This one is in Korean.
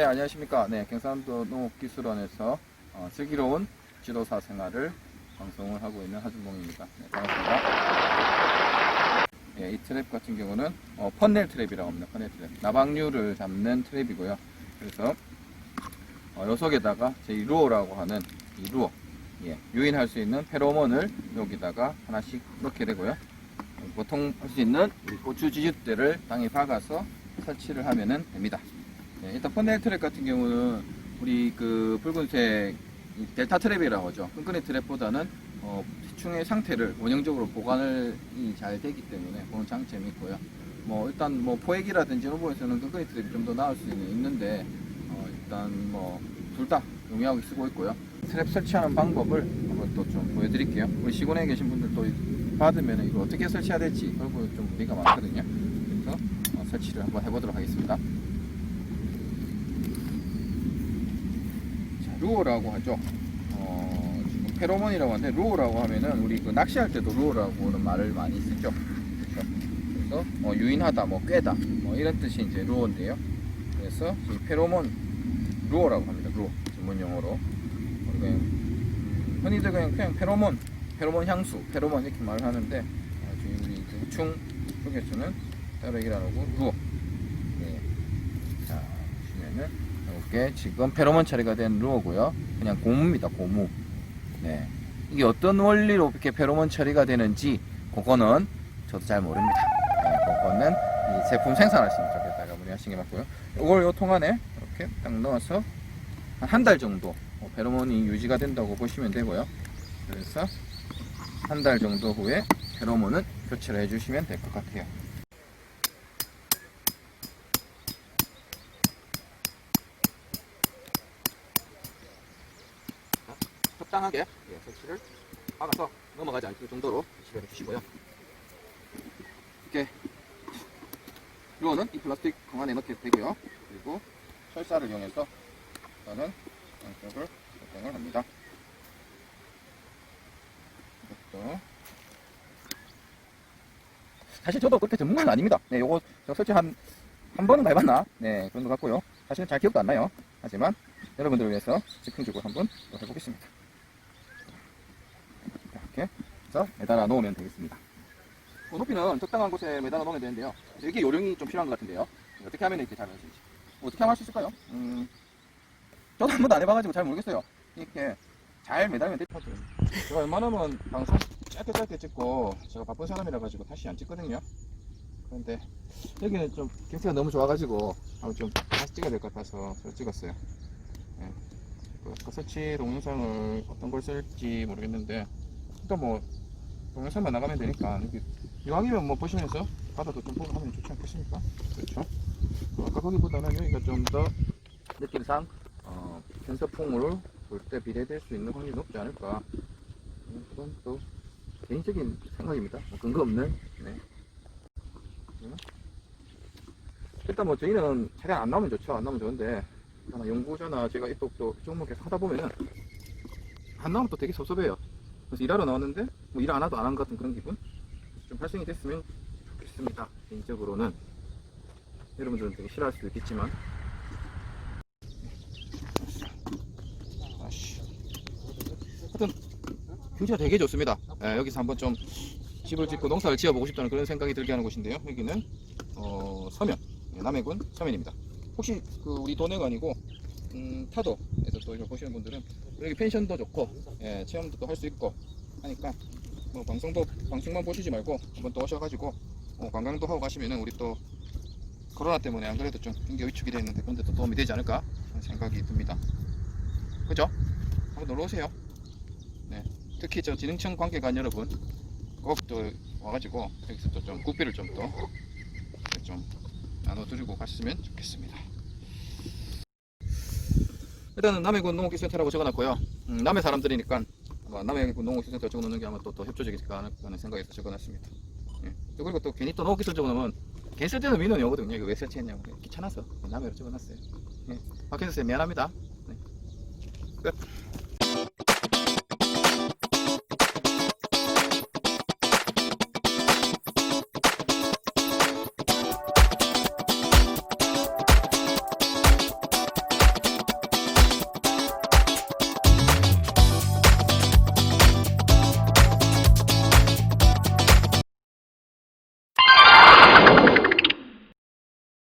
네, 안녕하십니까. 네, 경상도 농업기술원에서 어, 슬기로운 지도사 생활을 방송을 하고 있는 하준봉입니다. 네, 반갑습니다. 예, 이 트랩 같은 경우는 어, 펀넬 트랩이라고 합니다. 펀넬 트랩. 나방류를 잡는 트랩이고요. 그래서 어, 요 속에다가 제 루어라고 하는 이 루어, 예, 유인할 수 있는 페로몬을 여기다가 하나씩 넣게 되고요. 보통 할 수 있는 이 고추 지읒대를 땅에 박아서 설치를 하면 됩니다. 네, 일단 펀넬 트랩 같은 경우는 우리 그 붉은색 이 델타 트랩이라고 하죠. 끈끈이 트랩보다는 어, 해충의 상태를 원형적으로 보관을 이잘 되기 때문에 그런 장점이 있고요. 뭐 일단 뭐 포획이라든지 이런 부분에서는 끈끈이 트랩이 좀 더 나을 수는 있는데 어, 일단 뭐 둘 다 용이하게 쓰고 있고요. 트랩 설치하는 방법을 한번 또 좀 보여드릴게요. 우리 시골에 계신 분들도 받으면 이거 어떻게 설치해야 될지 그런 좀 문의가 많거든요. 그래서 어, 설치를 한번 해보도록 하겠습니다. 루어라고 하죠. 어, 지금 페로몬이라고 하는데 루어라고 하면은 우리 그 낚시할 때도 루어라고는 말을 많이 쓰죠. 그렇죠? 그래서 어, 유인하다, 뭐 꿰다, 뭐 이런 뜻이 이제 루어인데요. 그래서 이 페로몬 루어라고 합니다. 루어 전문 용어로. 우리가 음, 흔히들 그냥, 그냥 페로몬, 페로몬 향수, 페로몬 이렇게 말을 하는데 어, 지금 우리 그충 쪽에서는 따로 얘기를 안 하고 루어. 네. 자 보시면은 이게 지금 페로몬 처리가 된 루어고요. 그냥 고무입니다. 고무. 네. 이게 어떤 원리로 이렇게 페로몬 처리가 되는지 그거는 저도 잘 모릅니다. 네, 그거는 이 제품 생산하시는 쪽에다가 문의하시는 게 맞고요. 이걸 요통 안에 이렇게 딱 넣어서 한한달 정도 어, 페로몬이 유지가 된다고 보시면 되고요. 그래서 한 달 정도 후에 페로몬은 교체를 해주시면 될 것 같아요. 적당하게 예, 설치를 박아서 넘어가지 않을 정도로 설치를 해주시고요. 이렇게 루어는 이 플라스틱 공 안에 넣게 되고요. 그리고 철사를 이용해서 저는 양쪽을 설정을 합니다. 이것도 사실 저도 그렇게 전문가는 아닙니다. 네, 요거 저 설치 한, 한 번은 해봤나? 네, 그런 것 같고요. 사실은 잘 기억도 안 나요. 하지만 여러분들을 위해서 집중적으로 한번 또 해보겠습니다. 이렇게 해서 매달아 놓으면 되겠습니다. 그 높이는 적당한 곳에 매달아 놓으면 되는데요. 이게 요령이 좀 필요한 것 같은데요. 어떻게 하면 이렇게 잘 하실지. 어떻게 하면 할 수 있을까요? 음, 저도 한 번도 안 해봐가지고 잘 모르겠어요. 이렇게 잘 매달면 될 것 같아요. 제가 웬만하면 방송 짧게 짧게 찍고 제가 바쁜 사람이라 가지고 다시 안 찍거든요. 그런데 여기는 좀 경치가 너무 좋아가지고 한번 좀 다시 찍어야 될 것 같아서 저 찍었어요. 예. 그, 그 설치 동영상을 어떤 걸 쓸지 모르겠는데 일단 뭐 동영상만 나가면 되니까 여기 이왕이면 뭐 보시면서 바다도 좀 보고 하면 좋지 않겠습니까? 그렇죠? 어, 아까 거기보다는 여기가 좀 더 느낌상 어, 편서풍으로 볼 때 비례될 수 있는 확률이 높지 않을까 음, 그건 또 개인적인 생각입니다. 뭐 근거 없는 네. 음. 일단 뭐 저희는 최대한 안 나오면 좋죠. 안 나오면 좋은데 연구자나 제가 이쪽도 종목 계속 하다 보면은 안 나오면 또 되게 섭섭해요. 그래서 일하러 나왔는데 뭐 일 안 하도 안한것 같은 그런 기분 좀 발생이 됐으면 좋겠습니다. 개인적으로는 여러분들은 되게 싫어할 수도 있겠지만. 하여튼 경치가 되게 좋습니다. 예, 여기서 한번 좀 집을 짓고 농사를 지어보고 싶다는 그런 생각이 들게 하는 곳인데요. 여기는 어, 서면 예, 남해군 서면입니다. 혹시 그 우리 도내관이고 음, 타도에서 또 이걸 보시는 분들은 여기 펜션도 좋고 예, 체험도 또 할 수 있고 하니까 뭐 방송도 방송만 보시지 말고 한번 또 오셔가지고 어, 관광도 하고 가시면은 우리 또 코로나 때문에 안 그래도 좀 경기 위축이 돼 있는데 그런데 또 도움이 되지 않을까 생각이 듭니다. 그죠? 한번 놀러 오세요. 네, 특히 저 지능청 관계관 여러분 꼭 또 와가지고 여기서 또 좀 국비를 좀또좀 나눠드리고 가시면 좋겠습니다. 일단은 남해군 농업기술센터라고 적어놨고요. 음, 남해 사람들이니까 아마 남해군 농업기술센터 적어놓는 게 아마 또, 또 협조적이지 않을까 하는 생각에서 적어놨습니다. 예. 또 그리고 또 괜히 또 농업기술 적어놓으면 괜히 쓸 때는 민원이 오거든요. 이거 왜 설치했냐고 귀찮아서 남해로 적어놨어요. 예. 박현수 쌤 미안합니다. 네. 끝.